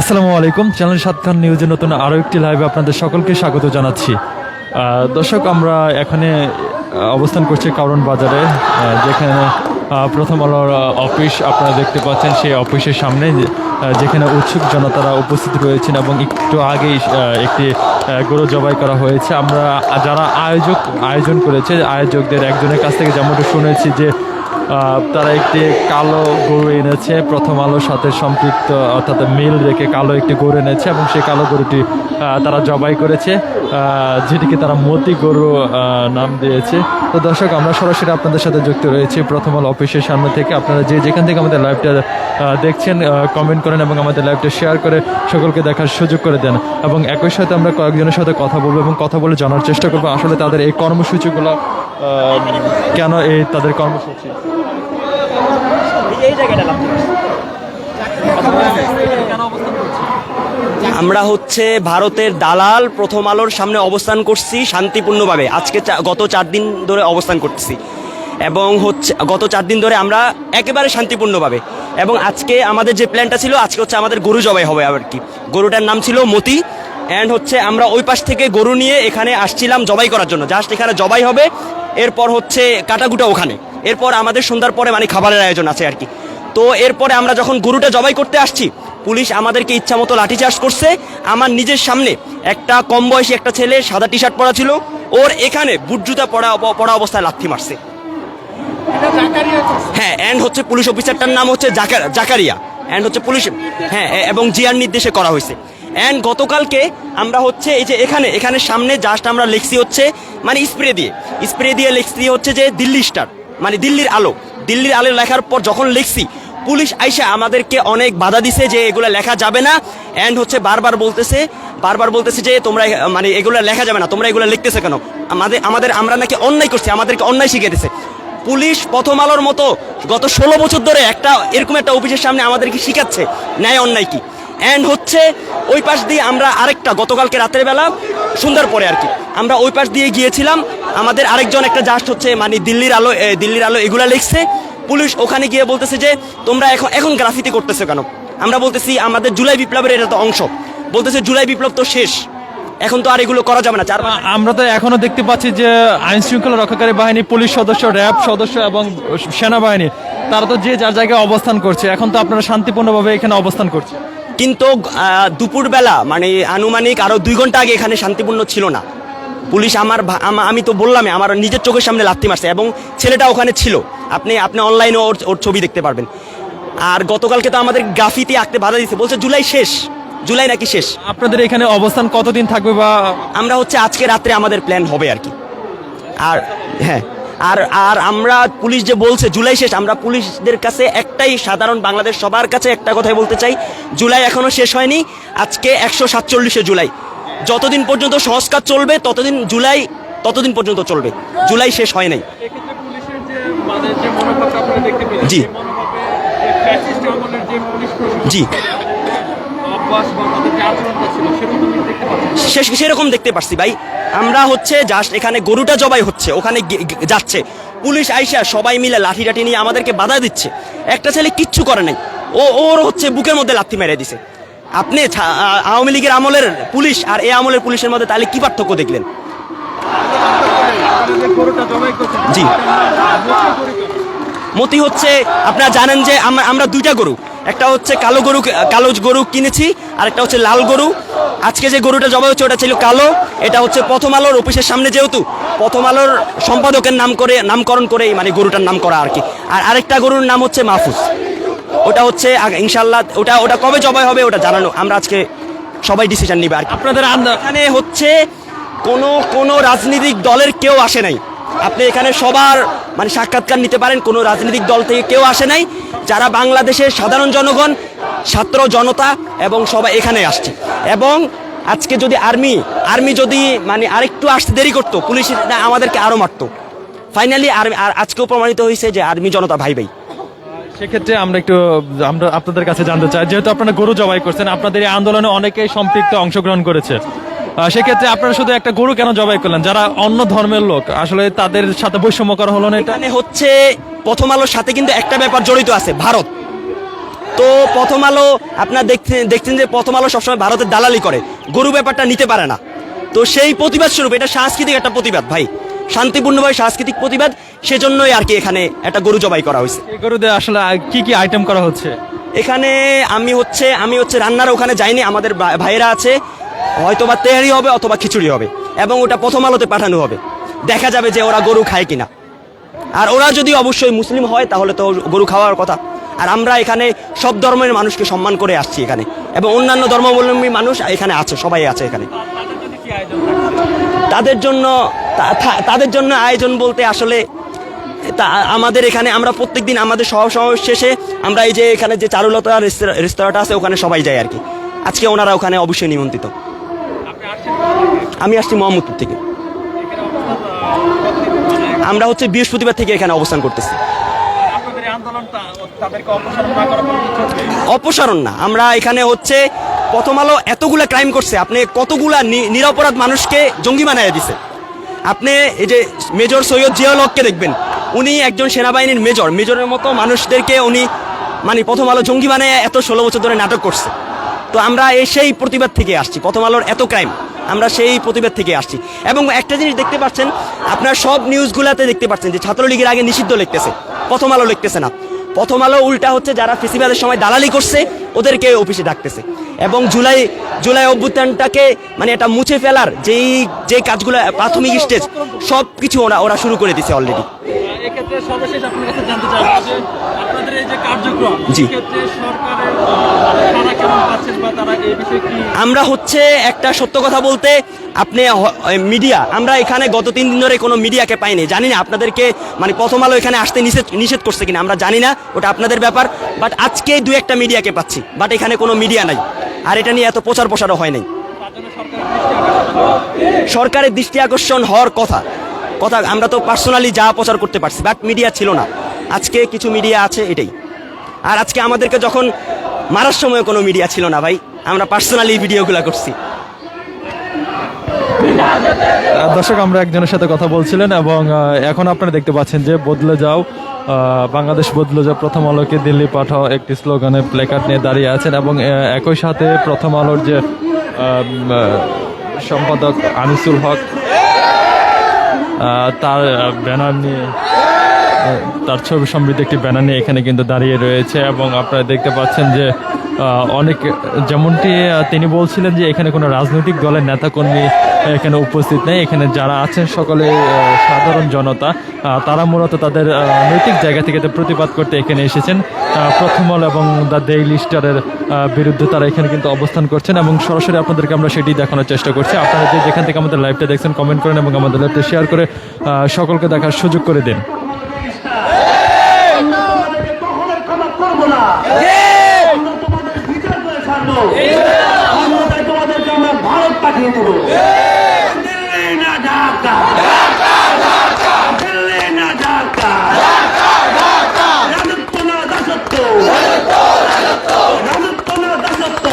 আসসালামু আলাইকুম, চ্যানেল সাতখান নিউজের নতুন আরও একটি লাইভে আপনাদের সকলকে স্বাগত জানাচ্ছি। দর্শক, আমরা এখানে অবস্থান করছি কারণ বাজারে যেখানে প্রথম আলোর অফিস আপনারা দেখতে পাচ্ছেন সেই অফিসের সামনে যেখানে উৎসুক জনতারা উপস্থিত রয়েছেন এবং একটু আগেই একটি গরু জবাই করা হয়েছে। আমরা, যারা আয়োজক, আয়োজন করেছে, আয়োজকদের একজনের কাছ থেকে যেমনটা শুনেছি যে তারা একটি কালো গরু এনেছে, প্রথম আলোর সাথে সম্পৃক্ত, অর্থাৎ মিল রেখে কালো একটি গরু এনেছে এবং সেই কালো গরুটি তারা জবাই করেছে যেটিকে তারা মতি গরু নাম দিয়েছে। তো দর্শক, আমরা সরাসরি আপনাদের সাথে যুক্ত রয়েছি প্রথম আলো অফিসের সামনে থেকে। আপনারা যে যেখান থেকে আমাদের লাইভটা দেখছেন কমেন্ট করেন এবং আমাদের লাইভটা শেয়ার করে সকলকে দেখার সুযোগ করে দেন। এবং একই সাথে আমরা কয়েকজনের সাথে কথা বলব এবং কথা বলে জানার চেষ্টা করব। আসলে তাদের এই কর্মসূচিগুলো কেন এই তাদের কর্মসূচি? আমরা হচ্ছে ভারতের দালাল প্রথম আলোর সামনে অবস্থান করছি শান্তিপূর্ণভাবে। আজকে গত চার দিন ধরে অবস্থান করতেছি এবং হচ্ছে, গত চার দিন ধরে আমরা একেবারে শান্তিপূর্ণভাবে। এবং আজকে আমাদের যে প্ল্যানটা ছিল, আজকে হচ্ছে আমাদের গরু জবাই হবে আর কি। গরুটার নাম ছিল মতি। অ্যান্ড হচ্ছে আমরা ওই পাশ থেকে গরু নিয়ে এখানে আসছিলাম জবাই করার জন্য। জাস্ট এখানে জবাই হবে, এরপর হচ্ছে কাটাকুটা ওখানে। এরপর আমাদের সন্ধ্যার পরে মানে খাবারের আয়োজন আছে আর কি। তো এরপরে আমরা যখন গরুটা জবাই করতে আসছি, পুলিশ আমাদেরকে ইচ্ছা মতো লাঠিচার্জ করছে। আমার নিজের সামনে একটা কম বয়সী একটা ছেলে সাদা টি শার্ট পরা ছিল, ওর এখানে বুট জুতা পরা পরা অবস্থায় লাথি মারছে। হ্যাঁ অ্যান্ড হচ্ছে পুলিশ অফিসারটার নাম হচ্ছে জাকা- জাকারিয়া। অ্যান্ড হচ্ছে পুলিশ হ্যাঁ এবং জিয়ার নির্দেশে করা হয়েছে। অ্যান্ড গতকালকে আমরা হচ্ছে এই যে এখানে এখানে সামনে জাস্ট আমরা লিখছি হচ্ছে মানে স্প্রে দিয়ে। স্প্রে দিয়ে লিখছি হচ্ছে যে দিল্লি স্টার মানে দিল্লির আলো। দিল্লির আলো লেখার পর যখন লিখছি, পুলিশ আইসা আমাদেরকে অনেক বাধা দিছে যে এগুলো লেখা যাবে না। অ্যান্ড হচ্ছে বারবার বলতেছে বারবার বলতেছে যে তোমরা মানে এগুলো লেখা যাবে না, তোমরা এগুলো লিখতেছে কেন? আমাদের আমাদের, আমরা নাকি অন্যায় করছি, আমাদেরকে অন্যায় শিখিয়ে দিছে। পুলিশ প্রথম আলোর মতো গত ষোলো বছর ধরে একটা এরকম একটা অফিসের সামনে আমাদেরকে শিখাচ্ছে, ন্যায় অন্যায় কি? অ্যান্ড হচ্ছে ওই পাশ দিয়ে আমরা আরেকটা, গতকালকে রাতের বেলা সন্ধ্যার পরে আর কি। আমরা ওই পাশ দিয়ে গিয়েছিলাম, আমাদের আরেকজন একটা জাস্ট হচ্ছে মানে দিল্লির আলো দিল্লির আলো এগুলা লিখছে। পুলিশ ওখানে গিয়ে বলতেছে যে, তোমরা এখন এখন গ্রাফিতি করতেছো কেন? আমরা বলতেছি, আমাদের জুলাই বিপ্লবের এটা তো অংশ। বলতেছে, জুলাই বিপ্লব তো শেষ। এখন তো আর এগুলো করা যাবে না আমরা তো এখনও দেখতে পাচ্ছি যে আইন শৃঙ্খলা রক্ষাকারী বাহিনী, পুলিশ সদস্য, র্যাব সদস্য এবং সেনাবাহিনী, তারা তো যে যার জায়গায় অবস্থান করছে। এখন তো আপনারা শান্তিপূর্ণভাবে এখানে অবস্থান করছে কিন্তু দুপুরবেলা মানে আনুমানিক আরও দুই ঘণ্টা আগে এখানে শান্তিপূর্ণ ছিল না। পুলিশ আমার আমি তো বললামই আমার নিজের চোখের সামনে লাথি মারছে এবং ছেলেটা ওখানে ছিল। আপনি আপনি অনলাইনে ওর ওর ছবি দেখতে পারবেন। আর গতকালকে তো আমাদের গ্রাফিতি আঁকতে বাধা দিচ্ছে বলছে জুলাই শেষ জুলাই নাকি শেষ। আপনাদের এখানে অবস্থান কতদিন থাকবে বা আমরা হচ্ছে আজকে রাত্রে আমাদের প্ল্যান হবে আর কি। আর হ্যাঁ। আর আর আমরা পুলিশ যে বলছে জুলাই শেষ আমরা পুলিশদের কাছে একটাই সাধারণ বাংলাদেশ সবার কাছে একটা কথাই বলতে চাই জুলাই এখনও শেষ হয়নি আজকে একশো সাতচল্লিশে জুলাই। যতদিন পর্যন্ত সংস্কার চলবে ততদিন জুলাই ততদিন পর্যন্ত চলবে। জুলাই শেষ হয় নাই। জি। জি। শেষ সেরকম দেখতে পাচ্ছি ভাই। আমরা হচ্ছে জাস্ট এখানে গরুটা জবাই হচ্ছে, ওখানে যাচ্ছে। পুলিশ আইসা সবাই মিলে লাঠি টাঠি নিয়ে আমাদেরকে বাধা দিচ্ছে। একটা ছেলে কিচ্ছু করে নাই। ও, ওর হচ্ছে বুকের মধ্যে লাথি মেরে দিছে। আপনি আওয়ামী লীগের আমলের পুলিশ আর এ আমলের পুলিশের মধ্যে তাহলে কি পার্থক্য দেখলেন? জি। মতি হচ্ছে, আপনারা জানেন যে আমরা দুইটা গরু। একটা হচ্ছে কালো গরু কালো গরু কিনেছি আর একটা হচ্ছে লাল গরু। আজকে যে গরুটা জবাই হচ্ছে ওটা ছিল কালো। এটা হচ্ছে প্রথম আলোর অফিসের সামনে যেহেতু প্রথম আলোর সম্পাদকের নাম করে নামকরণ করে মানে গরুটার নাম করা আর কি। আর আরেকটা গরুর নাম হচ্ছে মাহফুজ। ওটা হচ্ছে ইনশাল্লাহ ওটা ওটা কবে জবাই হবে ওটা জানানো আমরা আজকে সবাই ডিসিশন নিবে আর কি। আপনাদের এখানে হচ্ছে কোনো কোনো রাজনৈতিক দলের কেউ আসে নাই। আপনি এখানে সবার মানে সাক্ষাৎকার নিতে পারেন, কোনো রাজনৈতিক দল থেকে কেউ আসে নাই, যারা বাংলাদেশের সাধারণ জনগণ, ছাত্র জনতা এবং সবাই এখানে আসছে। এবং আজকে যদি আর্মি আর্মি যদি মানে আরেকটু আসতে দেরি করতো, পুলিশ আমাদেরকে আরও মারতো। ফাইনালি আর্মি আর আজকেও প্রমাণিত হয়েছে যে আর্মি জনতা ভাই ভাই। সেক্ষেত্রে আমরা একটু, আমরা আপনাদের কাছে জানতে চাই, যেহেতু আপনারা গরু জবাই করছেন, আপনাদের এই আন্দোলনে অনেকেই সম্পৃক্ত অংশগ্রহণ করেছে। সেক্ষেত্রে আপনারা শুধু একটা গরু কেন জবাই করলেন? যারা অন্য ধর্মের লোক আসলে তাদের সাথে বৈষম্য করা হলো না এটা? এখানে হচ্ছে প্রথম আলোর সাথে কিন্তু একটা ব্যাপার জড়িত আছে ভারত। তো প্রথম আলো আপনার দেখছেন দেখছেন যে প্রথম আলো সবসময় ভারতের দালালি করে গরু ব্যাপারটা নিতে পারে না। তো সেই প্রতিবাদ স্বরূপ এটা সাংস্কৃতিক একটা প্রতিবাদ ভাই শান্তিপূর্ণভাবে সাংস্কৃতিক প্রতিবাদ সেজন্যই আর কি এখানে একটা গরু জবাই করা হয়েছে। এই গরুতে আসলে কি কি আইটেম করা হচ্ছে? এখানে আমি হচ্ছে আমি হচ্ছে রান্নার ওখানে যাইনি আমাদের ভাইয়েরা আছে হয়তো বা তেহারি হবে অথবা খিচুড়ি হবে, এবং ওটা প্রথম আলোতে পাঠানো হবে। দেখা যাবে যে ওরা গরু খায় কিনা। আর ওরা যদি অবশ্যই মুসলিম হয়, তাহলে তো গরু খাওয়ার কথা। আর আমরা এখানে সব ধর্মের মানুষকে সম্মান করে আসছি এখানে, এবং অন্যান্য ধর্মাবলম্বী মানুষ এখানে আছে, সবাই আছে এখানে। তাদের জন্য তাদের জন্য আয়োজন বলতে আসলে, তা, আমাদের এখানে আমরা প্রত্যেকদিন আমাদের সহ সমাবেশ শেষে আমরা এই যে এখানে যে চারুলতা রেস্তোরাঁটা আছে, ওখানে সবাই যায় আর কি। আজকে ওনারা ওখানে অবশ্যই নিমন্ত্রিত। আমি আসছি মোহাম্মদপুর থেকে। আমরা হচ্ছে বৃহস্পতিবার থেকে এখানে অবস্থান করতেছি। অপসারণ না, আমরা এখানে হচ্ছে প্রথম আলো এতগুলা ক্রাইম করছে, আপনি কতগুলা নিরপরাধ মানুষকে জঙ্গি বানায় দিছে। আপনি এই যে মেজর সৈয়দ জিয়াউল হককে দেখবেন, উনি একজন সেনাবাহিনীর মেজর, মেজরের মতো মানুষদেরকে উনি মানে প্রথম আলো জঙ্গি বানায় এত ষোলো বছর ধরে নাটক করছে। তো আমরা এই সেই প্রতিবাদ থেকে আসছি, প্রথম আলোর এত ক্রাইম আমরা সেই প্রতিবাদ থেকে আসছি। এবং একটা জিনিস দেখতে পাচ্ছেন, আপনার সব নিউজগুলোতে দেখতে পাচ্ছেন যে ছাত্রলীগের আগে নিষিদ্ধ লিখতেছে, প্রথম আলো লিখতেছে না। প্রথম আলো উল্টা হচ্ছে যারা ফেসিবাদের সময় দালালি করছে, ওদেরকে অফিসে ডাকতেছে। এবং জুলাই জুলাই অভ্যুত্থানটাকে মানে এটা মুছে ফেলার যেই, যে কাজগুলো প্রাথমিক স্টেজ সব কিছু ওরা ওরা শুরু করে দিছে অলরেডি সর্বশেষ আপনার কাছে জানতে চাই যে আপনাদের এই যে কার্যক্রম জি। সরকারের তারা কেমন পাচ্ছেন বা তারা এই বিষয়ে কি আমরা হচ্ছে একটা সত্য কথা বলতে আপনি মিডিয়া আমরা এখানে গত তিন দিন ধরে কোনো মিডিয়াকে পাইনি। জানি না আপনাদেরকে মানে প্রথম আলো এখানে আসতে নিষেধ নিষেধ করছে কিনা আমরা জানি না ওটা আপনাদের ব্যাপার বাট আজকে দু একটা মিডিয়াকে পাচ্ছি বাট এখানে কোনো মিডিয়া নাই আর এটা নিয়ে এত প্রচার প্রসারও হয় নাই। সরকারের দৃষ্টি আকর্ষণ হওয়ার কথা। কথা, আমরা তো পার্সোনালি যা প্রচার করতে পারছি বাট মিডিয়া ছিল না। আজকে কিছু মিডিয়া আছে এটাই। আর আজকে আমাদেরকে যখন মারার সময় কোনো মিডিয়া ছিল না ভাই, আমরা পার্সোনালি ভিডিওগুলো করছি। দর্শক, আমরা একজনের সাথে কথা বলছিলেন এবং এখন আপনারা দেখতে পাচ্ছেন যে বদলে যাও বাংলাদেশ বদলে যাও, প্রথম আলোকে দিল্লি পাঠাও একটি স্লোগানে প্লেকার্ড নিয়ে দাঁড়িয়ে আছেন এবং একই সাথে প্রথম আলোর যে সম্পাদক আনিসুল হক তার ব্যানার নিয়ে। তার ছবি সমৃদ্ধ একটি ব্যানার নিয়ে এখানে কিন্তু দাঁড়িয়ে রয়েছে এবং আপনারা দেখতে পাচ্ছেন যে অনেক, যেমনটি তিনি বলছিলেন যে এখানে কোনো রাজনৈতিক দলের নেতাকর্মী এখানে উপস্থিত নেই। এখানে যারা আছেন সকলে সাধারণ জনতা তারা মূলত তাদের নৈতিক জায়গা থেকে প্রতিবাদ করতে এখানে এসেছেন। প্রথম আলো এবং দ্য ডেইলি স্টারের বিরুদ্ধে তারা এখানে কিন্তু অবস্থান করছেন এবং সরাসরি আপনাদেরকে আমরা সেটি দেখানোর চেষ্টা করছি। আপনারা যে যেখান থেকে আমাদের লাইভটা দেখছেন কমেন্ট করেন এবং আমাদের লাইভটা শেয়ার করে সকলকে দেখার সুযোগ করে দিন তোমাদেরকে কখনোই ক্ষমা করব না আমরা তোমাদের বিচার করে তাই তোমাদেরকে আমরা ভারত পাঠিয়ে দেবো দিল্লি না ঢাকা দিল্লি না ঢাকা রাজত্ব না দাসত্ব রাজত্ব না দাসত্ব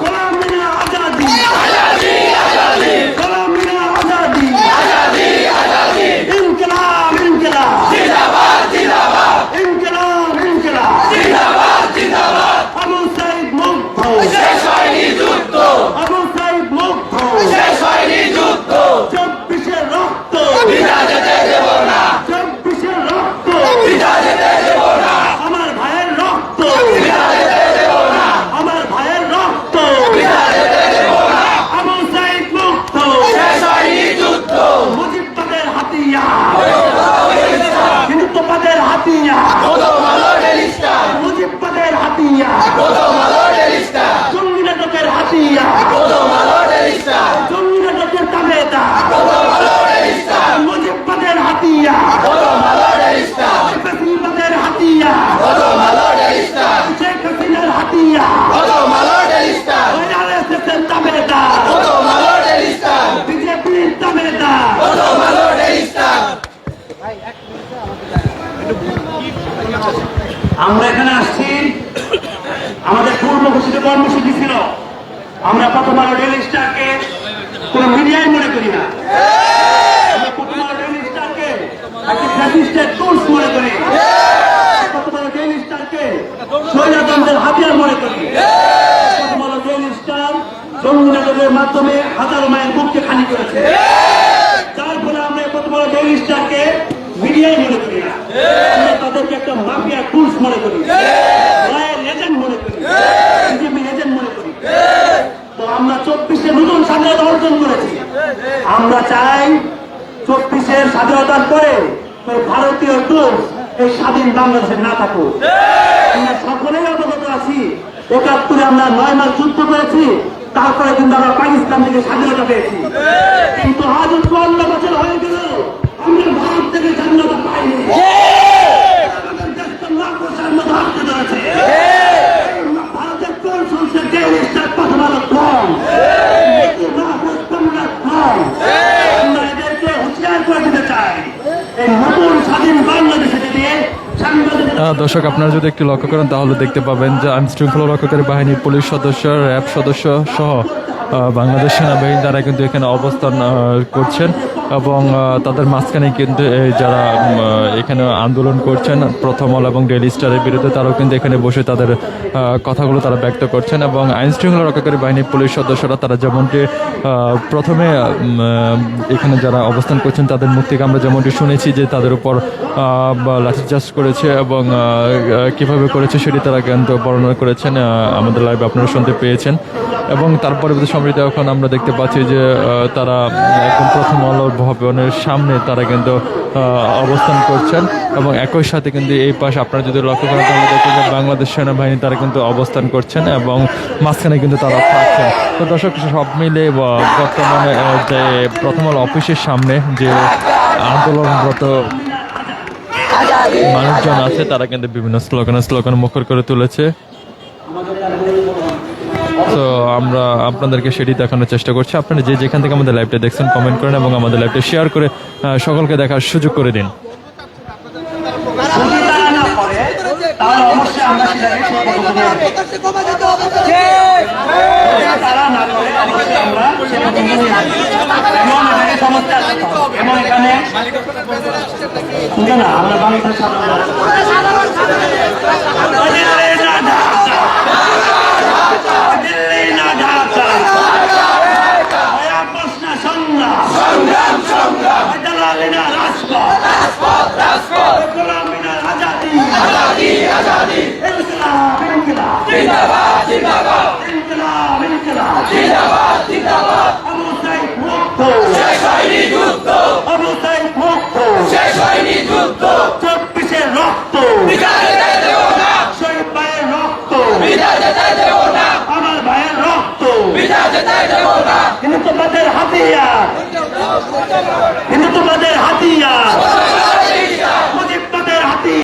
গোলামি না আজাদি গোলামি না আজাদি ইনকলাব ইনকলাব ইনকলাব ইনকলাব আবু সাইদ মুগ্ধ আবু সাইদ মুগ্ধ চব্বিশের রক্ত চব্বিশের রক্ত আমার ভাইয়ের রক্ত আমার ভাইয়ের রক্ত আবু সাইদ মুগ্ধ মুজিববাদের হাতিয়ার হিন্দুত্ববাদের হাতিয়ার মুজিববাদের হাতিয়ার জঙ্গি নাটকের হাতিয়ার জঙ্গি নাটকের তাবেদা মুজিববাদের হাতিয়ার ফেসিবাদের হাতিয়ার শেখ হাসিনার হাতিয়ার ওই আরএসএসের তাবেদা বিজেপির তাবেদা আমরা এখানে আসছি আমাদের পূর্ব ঘোষিত কর্মসূচি ছিল আমরা প্রথম আলো ডেলি স্টারকে কোন মিডিয়াই মনে করি না আমরা প্রথম আলো ডেলি স্টারকে একটি ফ্যাসিস্টের টুলস মনে করি। প্রথম আলো ডেলি স্টারকে স্বৈরতন্ত্রের হাতিয়ার মনে করি। প্রথম আলো ডেইলি স্টার মাধ্যমে হাজারো মায়ের বুককে খালি করেছে। যার আমরা এই প্রথম আলো ডেইলি স্টারকে মিডিয়াই মনে করি না। তাদেরকে একটা মাফিয়া টুলস মনে করি। এজেন্ট মনে করি। এজেন্ট মনে করি। তো আমরা চব্বিশে নতুন স্বাধীনতা অর্জন করেছি। আমরা চাই চব্বিশের স্বাধীনতার পরে ভারতীয় দোষ এই স্বাধীন বাংলাদেশে না থাকুক। আমরা সকলেই অবগত আছি। একাত্তরে আমরা নয় মাস যুদ্ধ করেছি। তারপরে কিন্তু আমরা পাকিস্তান থেকে স্বাধীনতা পেয়েছি। কিন্তু আজ চুয়ান্ন বছর হয়ে গেল। আমরা ভারত থেকে স্বাধীনতা পাইনি। আমাদের দেশটা লাখো হাতে ধরেছে ভারতের কোন সংসদ যে স্টার প্রথম আলো কম তোমরা কম আমরা এদেরকে হুঁশিয়ার করে দিতে চাই এই নতুন স্বাধীন বাংলাদেশে যদি সাংবাদিক আহ, দর্শক, আপনারা যদি একটু লক্ষ্য করেন, তাহলে দেখতে পাবেন যে আইন শৃঙ্খলা রক্ষাকারী বাহিনীর পুলিশ সদস্য, র্যাব সদস্য সহ বাংলাদেশ সেনাবাহিনী তারা কিন্তু এখানে অবস্থান করছেন। এবং তাদের মাঝখানে কিন্তু যারা এখানে আন্দোলন করছেন, প্রথম আলো এবং ডেলি স্টারের বিরুদ্ধে তারাও কিন্তু এখানে বসে তাদের কথাগুলো তারা ব্যক্ত করছেন এবং আইন শৃঙ্খলা রক্ষাকারী বাহিনীর পুলিশ সদস্যরা তারা যেমনটি প্রথমে এখানে যারা অবস্থান করছেন তাদের মুখ থেকে আমরা যেমনটি শুনেছি যে তাদের উপর লাঠিচার্জ করেছে এবং কীভাবে করেছে সেটি তারা কিন্তু বর্ণনা করেছেন আমাদের লাইভে আপনারা শুনতে পেয়েছেন। এবং তারপরে সমৃদ্ধ এখন আমরা দেখতে পাচ্ছি যে তারা একদম প্রথম আলো ভবনের সামনে তারা কিন্তু অবস্থান করছেন এবং একই সাথে কিন্তু এই পাশ আপনারা যদি লক্ষ্য করেন তাহলে দেখবেন যে বাংলাদেশ সেনাবাহিনী তারা কিন্তু অবস্থান করছেন এবং মাঝখানে কিন্তু তারা থাকছেন। তো দর্শক, সব মিলে বর্তমানে যে প্রথম আলো অফিসের সামনে যে আন্দোলনরত মানুষজন আছে, তারা কিন্তু বিভিন্ন স্লোগানে স্লোগান মুখর করে তুলেছে। তো আমরা আপনাদেরকে সেটি দেখানোর চেষ্টা করছি। আপনারা যে যেখান থেকে আমাদের লাইভটা দেখছেন কমেন্ট করেন এবং আমাদের লাইভটা শেয়ার করে সকলকে দেখার সুযোগ করে দিন। আমরা সেটাকে সেই পদ্ধতি নিয়ে যদি তারা না করে অবশ্যই আমরা সেই পদ্ধতি নিয়ে এমন এখানে সমস্যা আছে তো। এমন এখানে শুনছে না আমরা বাংলাদেশের সাধারণ দিল্লি না ঢাকা দিল্লি না ঢাকা ওই আপোষ না সংগ্রাম দালালি না রাজপথ গোলামি না আজাদি আজাদি আজাদি ইনকিলাব ইনকিলাব জিন্দাবাদ জিন্দাবাদ ইনকিলাব ইনকিলাব জিন্দাবাদ জিন্দাবাদ আবু সাইদ মুক্ত আবু সাইদ মুক্ত চব্বিশের রক্ত শহীদ ভাইয়ের রক্ত আমার ভাইয়ের রক্ত হিন্দুত্ববাদের হাতিয়ার হিন্দুত্ববাদের